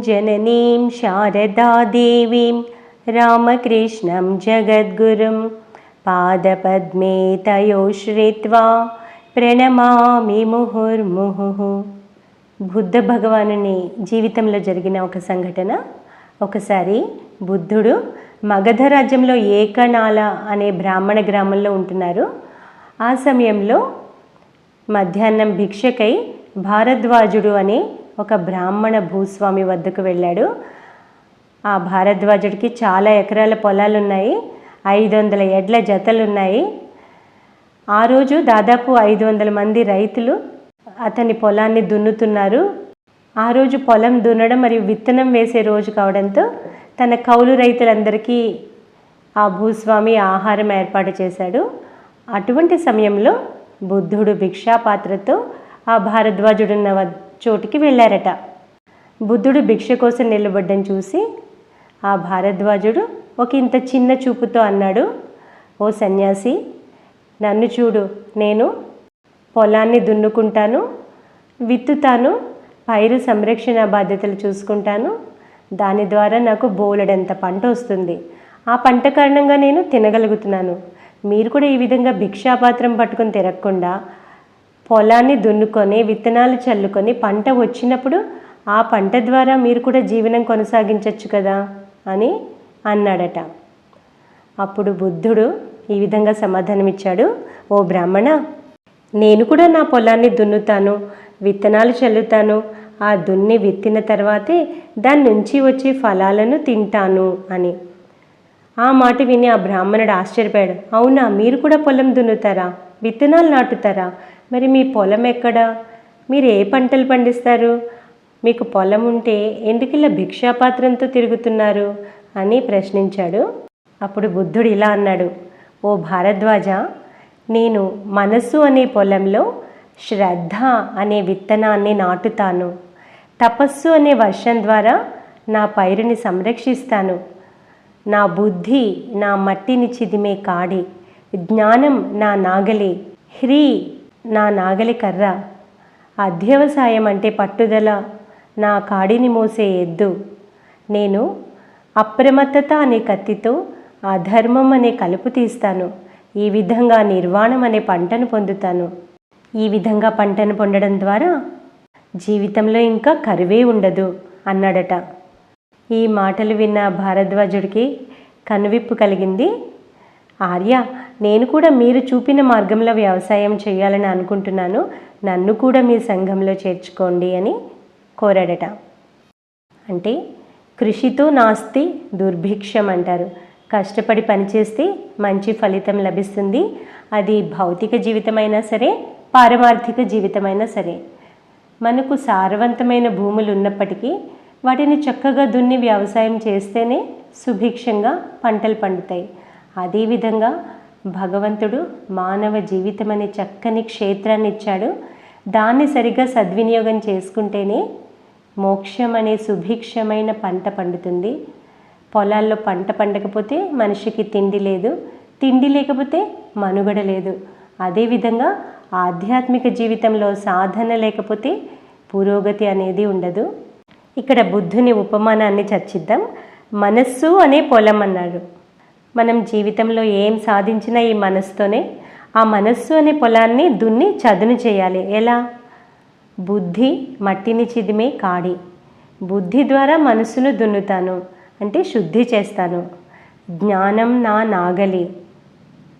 जननीं शारदादेवीं रामकृष्णं जगद्गुरुं पादपद्मे तयो श्रित्वा ప్రణమామి ముహుర్ముహు బుద్ధ భగవానుని జీవితంలో జరిగిన ఒక సంఘటన ఒకసారి బుద్ధుడు మగధ రాజ్యంలో ఏకనాల అనే బ్రాహ్మణ గ్రామంలో ఉంటున్నారు ఆ సమయంలో మధ్యాహ్నం భిక్షకై భారద్వాజుడు అనే ఒక బ్రాహ్మణ భూస్వామి వద్దకు వెళ్ళాడు. ఆ భారద్వాజుడికి చాలా ఎకరాల పొలాలు ఉన్నాయి ఐదు వందల ఎడ్ల జతలు ఉన్నాయి ఆ రోజు దాదాపు ఐదు వందల మంది రైతులు అతని పొలాన్ని దున్నుతున్నారు. ఆ రోజు పొలం దున్నడం మరియు విత్తనం వేసే రోజు కావడంతో తన కౌలు రైతులందరికీ ఆ భూస్వామి ఆహారం ఏర్పాటు చేశాడు. అటువంటి సమయంలో బుద్ధుడు భిక్షాపాత్రతో ఆ భారద్వాజుడున్న చోటికి వెళ్ళారట. బుద్ధుడు భిక్ష కోసం నిలబడ్డం చూసి ఆ భారద్వాజుడు ఒక ఇంత చిన్న చూపుతో అన్నాడు ఓ సన్యాసి నన్ను చూడు నేను పొలాన్ని దున్నుకుంటాను విత్తుతాను పైరు సంరక్షణ బాధ్యతలు చూసుకుంటాను దాని ద్వారా నాకు బోలెడంత పంట వస్తుంది. ఆ పంట కారణంగా నేను తినగలుగుతున్నాను. మీరు కూడా ఈ విధంగా భిక్షాపాత్రం పట్టుకొని తిరగకుండా పొలాన్ని దున్నుకొని విత్తనాలు చల్లుకొని పంట వచ్చినప్పుడు ఆ పంట ద్వారా మీరు కూడా జీవనం కొనసాగించవచ్చు కదా అని అన్నాడట. అప్పుడు బుద్ధుడు ఈ విధంగా సమాధానమిచ్చాడు. ఓ బ్రాహ్మణ నేను కూడా నా పొలాన్ని దున్నుతాను విత్తనాలు చల్లుతాను. ఆ దున్ని విత్తిన తర్వాతే దాని నుంచి వచ్చే ఫలాలను తింటాను అని. ఆ మాట విని ఆ బ్రాహ్మణుడు ఆశ్చర్యపోయాడు. అవునా మీరు కూడా పొలం దున్నుతారా? విత్తనాలు నాటుతారా? మరి మీ పొలం ఎక్కడా? మీరు ఏ పంటలు పండిస్తారు? మీకు పొలం ఉంటే ఎందుకు ఇలా భిక్షాపాత్రంతో తిరుగుతున్నారు? అని ప్రశ్నించాడు. అప్పుడు బుద్ధుడు ఇలా అన్నాడు. ఓ భారద్వాజ నేను మనస్సు అనే పొలంలో శ్రద్ధ అనే విత్తనాన్ని నాటుతాను. తపస్సు అనే వర్షం ద్వారా నా పైరుని సంరక్షిస్తాను. నా బుద్ధి నా మట్టిని చిదిమే కాడి. జ్ఞానం నా నాగలి హ్రీ నా నాగలి కర్ర. అధ్యవసాయం అంటే పట్టుదల నా కాడిని మోసే ఎద్దు. నేను అప్రమత్తత అనే కత్తితో అధర్మం అనే కలుపు తీస్తాను. ఈ విధంగా నిర్వాణం అనే పంటను పొందుతాను. ఈ విధంగా పంటను పొందడం ద్వారా జీవితంలో ఇంకా కరువే ఉండదు అన్నాడట. ఈ మాటలు విన్న భారద్వాజుడికి కనువిప్పు కలిగింది ఆర్య నేను కూడా మీరు చూపిన మార్గంలో వ్యవసాయం చేయాలని అనుకుంటున్నాను. నన్ను కూడా మీ సంఘంలో చేర్చుకోండి అని కోరాడట. అంటే కృషితో నాస్తి దుర్భిక్షం అంటారు. కష్టపడి పనిచేస్తే మంచి ఫలితం లభిస్తుంది. అది భౌతిక జీవితమైనా సరే పారమార్థిక జీవితమైనా సరే. మనకు సారవంతమైన భూములు ఉన్నప్పటికీ వాటిని చక్కగా దున్ని వ్యవసాయం చేస్తేనే సుభిక్షంగా పంటలు పండుతాయి. అదేవిధంగా భగవంతుడు మానవ జీవితం అనే చక్కని క్షేత్రాన్ని ఇచ్చాడు దాన్ని సరిగ్గా సద్వినియోగం చేసుకుంటేనే మోక్షం అనే సుభిక్షమైన పంట పండుతుంది. పొలాల్లో పంట పండకపోతే మనిషికి తిండి లేదు తిండి లేకపోతే మనుగడ లేదు. అదేవిధంగా ఆధ్యాత్మిక జీవితంలో సాధన లేకపోతే పురోగతి అనేది ఉండదు. ఇక్కడ బుద్ధుని ఉపమానాన్ని చర్చిద్దాం. మనస్సు అనే పొలం అన్నాడు. మనం జీవితంలో ఏం సాధించినా ఈ మనస్సుతోనే ఆ మనస్సు అనే పొలాన్ని దున్ని చదును చేయాలి. ఎలా? బుద్ధి మట్టిని చిదిమే కాడి. బుద్ధి ద్వారా మనసును దున్నుతాను అంటే శుద్ధి చేస్తాను. జ్ఞానం నా నాగలి.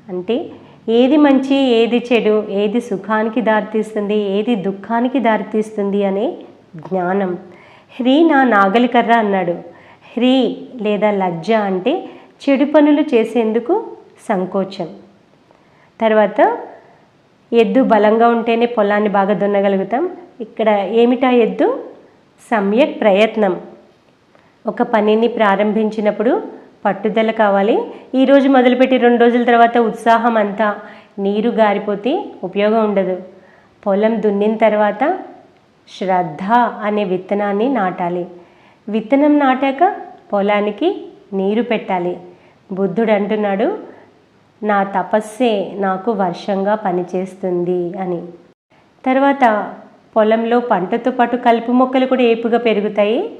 అంటే ఏది మంచి ఏది చెడు ఏది సుఖానికి దారితీస్తుంది ఏది దుఃఖానికి దారితీస్తుంది అనే జ్ఞానం. హ్రీ నా నాగలికర్ర అన్నాడు. హ్రీ లేదా లజ్జ అంటే చెడు పనులు చేసేందుకు సంకోచం. తర్వాత ఎద్దు బలంగా ఉంటేనే పొలాన్ని బాగా దున్నగలుగుతాం. ఇక్కడ ఏమిటా ఎద్దు? సమ్యక్ ప్రయత్నం. ఒక పనిని ప్రారంభించినప్పుడు పట్టుదల కావాలి. ఈరోజు మొదలుపెట్టి రెండు రోజుల తర్వాత ఉత్సాహం అంతా నీరు గారిపోతే ఉపయోగం ఉండదు. పొలం దున్నిన తర్వాత శ్రద్ధ అనే విత్తనాన్ని నాటాలి. విత్తనం నాటాక పొలానికి నీరు పెట్టాలి. బుద్ధుడు అంటున్నాడు నా తపస్సే నాకు వర్షంగా పనిచేస్తుంది అని. తర్వాత పొలంలో పంటతో పాటు కలుపు మొక్కలు కూడా ఏపుగా పెరుగుతాయి.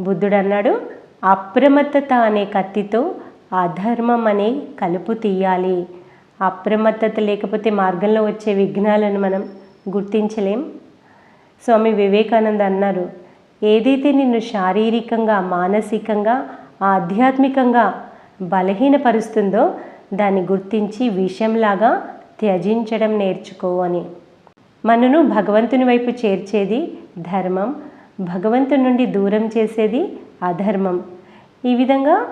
బుద్ధుడు అన్నాడు అప్రమత్తత అనే కత్తితో అధర్మం అనే కలుపు తీయాలి. అప్రమత్తత లేకపోతే మార్గంలో వచ్చే విఘ్నాలను మనం గుర్తించలేం. స్వామి వివేకానంద అన్నారు ఏదైతే నిన్ను శారీరకంగా మానసికంగా ఆధ్యాత్మికంగా బలహీనపరుస్తుందో దాన్ని గుర్తించి విషయంలాగా త్యజించడం నేర్చుకో అని. మనను భగవంతుని వైపు చేర్చేది ధర్మం భగవంతుని నుండి దూరం చేసేది అధర్మం. ఈ విధంగా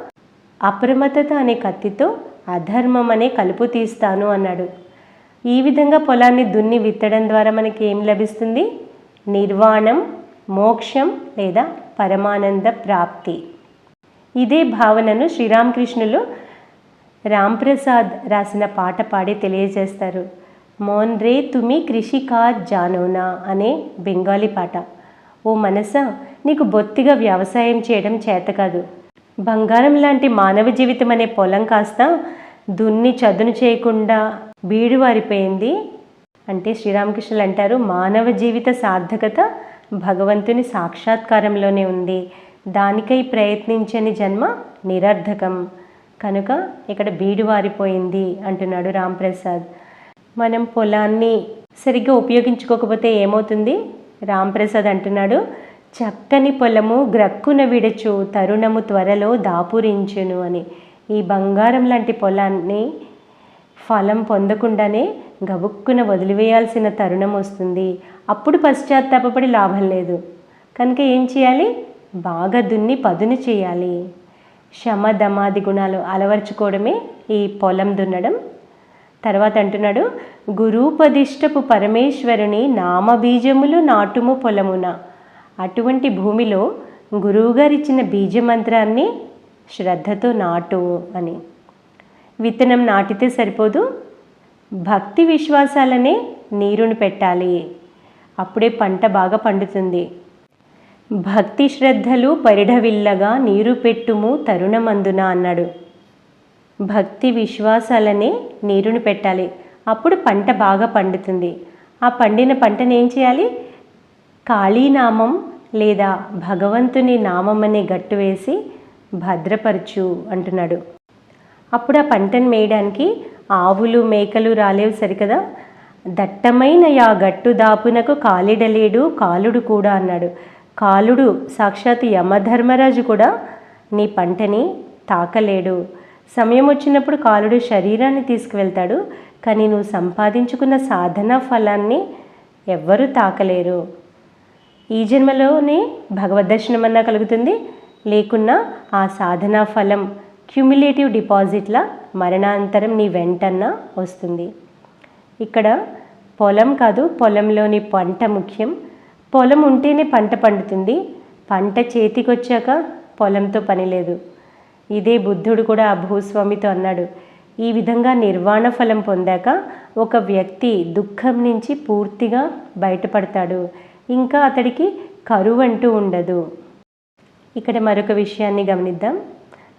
అప్రమత్తత అనే కత్తితో అధర్మం అనే కలుపు తీస్తాను అన్నాడు. ఈ విధంగా పొలాన్ని దున్ని విత్తడం ద్వారా మనకి ఏం లభిస్తుంది? నిర్వాణం మోక్షం లేదా పరమానంద ప్రాప్తి. ఇదే భావనను శ్రీరామకృష్ణులు రాంప్రసాద్ రాసిన పాట పాడి తెలియజేస్తారు. మోన్ రే తుమి కృషికార్ జానోనా అనే బెంగాలీ పాట. ఓ మనసా నీకు బొత్తిగా వ్యవసాయం చేయడం చేత కాదు. బంగారం లాంటి మానవ జీవితం అనే పొలం కాస్త దున్ని చదును చేయకుండా బీడు వారిపోయింది అంటే శ్రీరామకృష్ణులు అంటారు మానవ జీవిత సార్థకత భగవంతుని సాక్షాత్కారంలోనే ఉంది. దానికై ప్రయత్నించని జన్మ నిరర్ధకం. కనుక ఇక్కడ బీడు వారిపోయింది అంటున్నాడు రాంప్రసాద్. మనం పొలాన్ని సరిగ్గా ఉపయోగించుకోకపోతే ఏమవుతుంది? రాంప్రసాద్ అంటున్నాడు చక్కని పొలము గ్రక్కున విడచు తరుణము త్వరలో దాపురించును అని. ఈ బంగారం లాంటి పొలాన్ని ఫలం పొందకుండానే గబుక్కున వదిలివేయాల్సిన తరుణం వస్తుంది. అప్పుడు పశ్చాత్తాపడి లాభం లేదు. కనుక ఏం చేయాలి? బాగా దున్ని పదును చేయాలి. శమ దమాది గుణాలు అలవర్చుకోవడమే ఈ పొలం దున్నడం. తర్వాత అంటున్నాడు గురూపదిష్టపు పరమేశ్వరుని నామబీజములు నాటుము పొలమున. అటువంటి భూమిలో గురువుగారిచ్చిన బీజమంత్రాన్ని శ్రద్ధతో నాటు అని. విత్తనం నాటితే సరిపోదు. భక్తి విశ్వాసాలనే నీరుని పెట్టాలి. అప్పుడే పంట బాగా పండుతుంది. భక్తి శ్రద్ధలు పరిఢవిల్లగా నీరు పెట్టుము తరుణమందున అన్నాడు. భక్తి విశ్వాసాలనే నీరును పెట్టాలి. అప్పుడు పంట బాగా పండుతుంది. ఆ పండిన పంటను ఏం చేయాలి? కాళీనామం లేదా భగవంతుని నామం అనే గట్టు వేసి భద్రపరచు అంటున్నాడు. అప్పుడు ఆ పంటను మేయడానికి ఆవులు మేకలు రాలేవు సరికదా? దట్టమైన యా గట్టు దాపునకు కాలిడలేడు కాలుడు కూడా అన్నాడు. కాలుడు సాక్షాత్ యమధర్మరాజు కూడా నీ పంటని తాకలేడు. సమయం వచ్చినప్పుడు కాలుడు శరీరాన్ని తీసుకువెళ్తాడు. కానీ నువ్వు సంపాదించుకున్న సాధన ఫలాన్ని ఎవ్వరూ తాకలేరు. ఈ జన్మలోనే భగవద్ దర్శనం అన్నా కలుగుతుంది. లేకున్నా ఆ సాధనా ఫలం క్యూములేటివ్ డిపాజిట్ల మరణాంతరం నీ వెంటన్నా వస్తుంది. ఇక్కడ పొలం కాదు పొలంలోని పంట ముఖ్యం. పొలం ఉంటేనే పంట పండుతుంది. పంట చేతికొచ్చాక పొలంతో పని లేదు. ఇదే బుద్ధుడు కూడా ఆ భూస్వామితో అన్నాడు. ఈ విధంగా నిర్వాణ ఫలం పొందాక ఒక వ్యక్తి దుఃఖం నుంచి పూర్తిగా బయటపడతాడు. ఇంకా అతడికి కరువు అంటూ ఉండదు. ఇక్కడ మరొక విషయాన్ని గమనిద్దాం.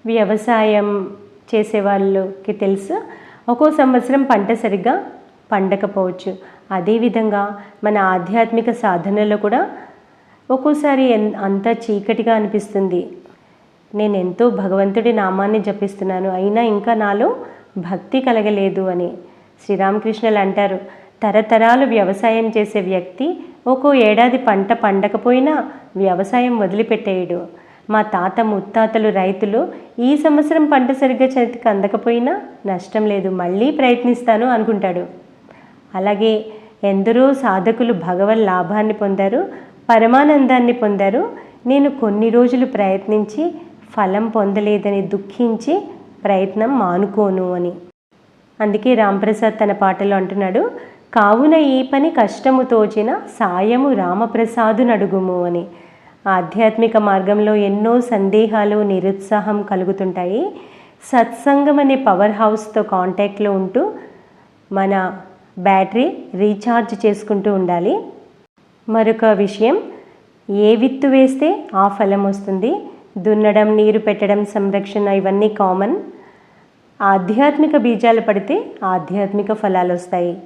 వ్యవసాయం చేసే వాళ్ళకి తెలుసు? ఒక్కో సంవత్సరం పంట సరిగ్గా పండకపోవచ్చు. అదేవిధంగా మన ఆధ్యాత్మిక సాధనలో కూడా ఒక్కోసారి ఎన్ అంత చీకటిగా అనిపిస్తుంది. నేను ఎంతో భగవంతుడి నామాన్ని జపిస్తున్నాను అయినా ఇంకా నాలో భక్తి కలగలేదు అని. శ్రీరామకృష్ణులు అంటారు తరతరాలు వ్యవసాయం చేసే వ్యక్తి ఒక్కో ఏడాది పంట పండకపోయినా వ్యవసాయం వదిలిపెట్టేయడు. మా తాత ముత్తాతలు రైతులు ఈ సంవత్సరం పంట సరిగ్గా చేతికి అందకపోయినా నష్టం లేదు మళ్ళీ ప్రయత్నిస్తాను అనుకుంటాడు. అలాగే ఎందరో సాధకులు భగవన్ లాభాన్ని పొందారు పరమానందాన్ని పొందారు. నేను కొన్ని రోజులు ప్రయత్నించి ఫలం పొందలేదని దుఃఖించి ప్రయత్నం మానుకోను అని. అందుకే రాంప్రసాద్ తన పాటలో అంటున్నాడు కావున ఈ పని కష్టము తోచిన సాయము రామప్రసాదు నడుగుము అని. ఆధ్యాత్మిక మార్గంలో ఎన్నో సందేహాలు నిరుత్సాహం కలుగుతుంటాయి. సత్సంగం అనే పవర్ హౌస్తో కాంటాక్ట్లో ఉంటూ మన బ్యాటరీ రీఛార్జ్ చేసుకుంటూ ఉండాలి. మరొక విషయం ఏ విత్తు వేస్తే ఆ ఫలం వస్తుంది? దున్నడం నీరు పెట్టడం సంరక్షణ ఇవన్నీ కామన్. ఆధ్యాత్మిక బీజాలు పడితే ఆధ్యాత్మిక ఫలాలు వస్తాయి.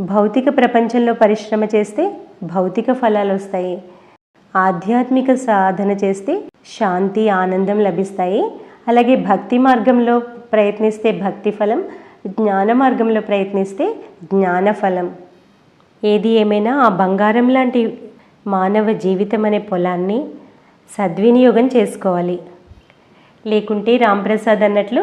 భౌతిక ప్రపంచంలో పరిశ్రమ చేస్తే భౌతిక ఫలాలు వస్తాయి. ఆధ్యాత్మిక సాధన చేస్తే శాంతి ఆనందం లభిస్తాయి. అలాగే భక్తి మార్గంలో ప్రయత్నిస్తే భక్తి ఫలం జ్ఞాన మార్గంలో ప్రయత్నిస్తే జ్ఞాన ఫలం ఏది ఏమైనా ఆ బంగారం లాంటి మానవ జీవితం అనే పొలాన్ని సద్వినియోగం చేసుకోవాలి. లేకుంటే రాంప్రసాద్ అన్నట్లు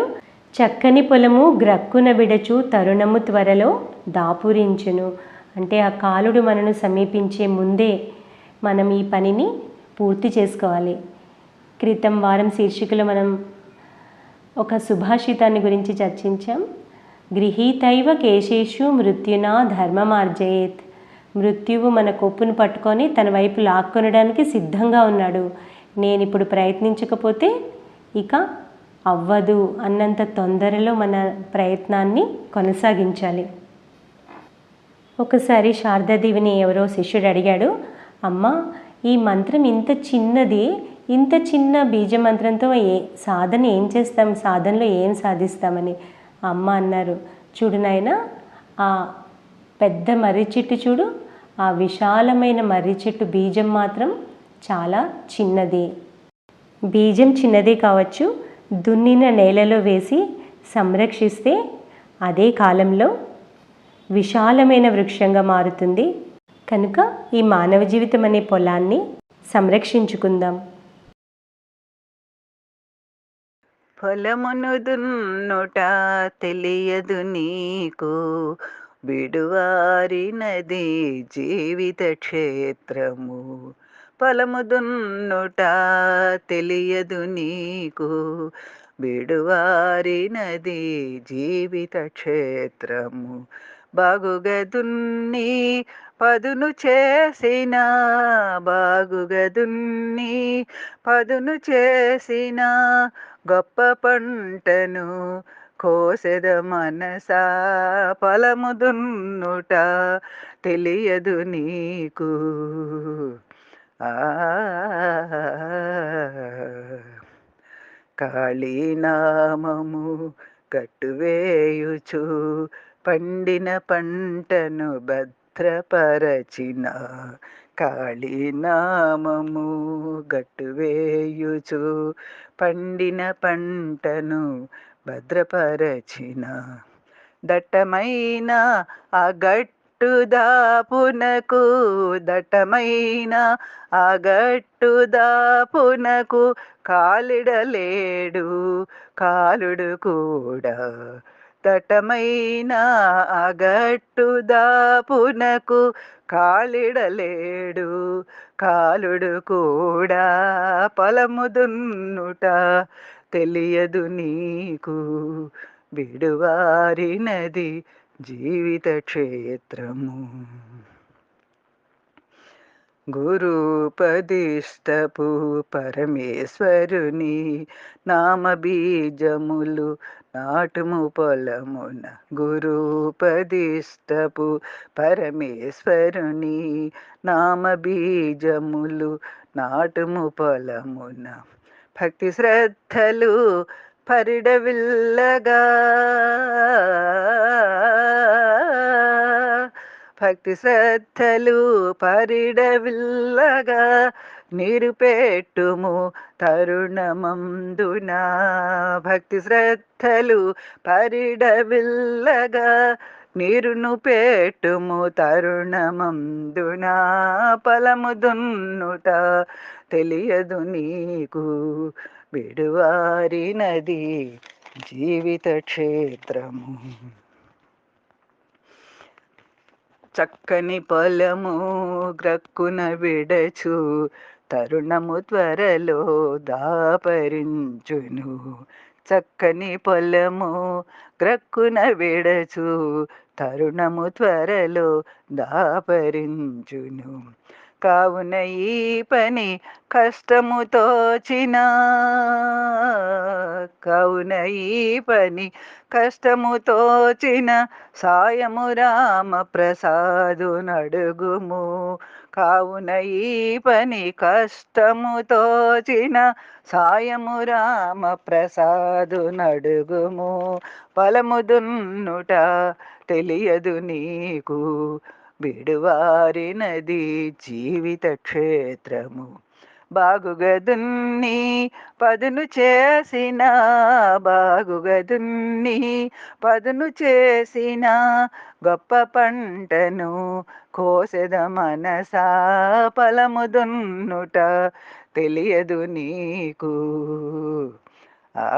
చక్కని పొలము గ్రక్కున విడచు తరుణము త్వరలో దాపురించును. అంటే ఆ కాలుడు మనను సమీపించే ముందే మనం ఈ పనిని పూర్తి చేసుకోవాలి. క్రితం వారం శీర్షికలో మనం ఒక సుభాషితాన్ని గురించి చర్చించాం. గృహీతైవ కేశేషు మృత్యునా ధర్మమార్జయేత్. మృత్యువు మన కొప్పును పట్టుకొని తన వైపు లాక్కొనడానికి సిద్ధంగా ఉన్నాడు. నేను ఇప్పుడు ప్రయత్నించకపోతే ఇక అవ్వదు అన్నంత తొందరలో మన ప్రయత్నాన్ని కొనసాగించాలి. ఒకసారి శారదాదేవిని ఎవరో శిష్యుడు అడిగాడు అమ్మ ఈ మంత్రం ఇంత చిన్నది ఇంత చిన్న బీజ మంత్రంతో ఏ సాధన ఏం చేస్తాం? సాధనలో ఏం సాధిస్తామని? అమ్మ అన్నారు. చూడు నాయన ఆ పెద్ద మర్రి చెట్టు చూడు ఆ విశాలమైన మర్రి చెట్టు బీజం మాత్రం చాలా చిన్నది. బీజం చిన్నదే కావచ్చు దున్నిన నేలలో వేసి సంరక్షిస్తే అదే కాలంలో విశాలమైన వృక్షంగా మారుతుంది. కనుక ఈ మానవ జీవితం అనే పొలాన్ని సంరక్షించుకుందాం. ఫలమును దున్నుట తెలియదు నీకు. విడువారినది జీవిత క్షేత్రము. ఫలము దున్నుట తెలియదు నీకు. విడువారినది జీవిత క్షేత్రము. బాగుగా దున్ని పదును చేసిన బాగుగా దున్ని పదును చేసిన గొప్ప పంటను కోసెద మనసా ఫలము దున్నుట తెలియదు నీకు. కాళీనామము కట్టువేయుచు పండిన పంటను భద్రపరచిన కాళీనామము గట్టువేయుచు పండిన పంటను భద్రపరచిన దట్టమైన ఆ గట్టు దాపునకు దట్టమైన ఆ గట్టు దాపునకు కాలిడలేడు కాలుడు కూడా. తటమైన అగట్టు గట్టు దాపునకు కాలిడలేడు కాలుడు కూడా పొలము దున్నుట తెలియదు నీకు. బిడువారినది జీవిత క్షేత్రము. గురుపదిష్టపు పరమేశ్వరుని నామబీజములు నాటుము పొలమున గురుపదిష్టపు పరమేశ్వరుని నామబీజములు నాటుము పొలమున భక్తి శ్రద్ధలు పరిడవిల్లగా భక్తి శ్రద్ధలు పరిడవిల్లగా నిరుపెట్టుము తరుణమందున. భక్తి శ్రద్ధలు పరిడవిల్లగా నీరును పేటుము తరుణమందున. ఫలము దున్నుట తెలియదు నీకు. బిడువారినది జీవిత క్షేత్రము. చక్కని పొలము గ్రక్కున విడచు తరుణము త్వరలో దాపరించును. చక్కని పొలము గ్రక్కున విడచు తరుణము త్వరలో దాపరించును. కావున ఈ పని కష్టము తోచిన. కావున ఈ పని కష్టము తోచిన సాయము రామ ప్రసాదు నడుగుము. కావున ఈ పని కష్టము తోచిన సాయము రామ ప్రసాదు నడుగుము ఫలముదున్నుట తెలియదు నీకు. బిడువారినది జీవిత క్షేత్రము. బాగుగదున్ని పదును చేసిన బాగుగదున్ని పదును చేసిన గొప్ప పంటను కోసెద మనసా ఫలము దున్నుట తెలియదు నీకు. ఆ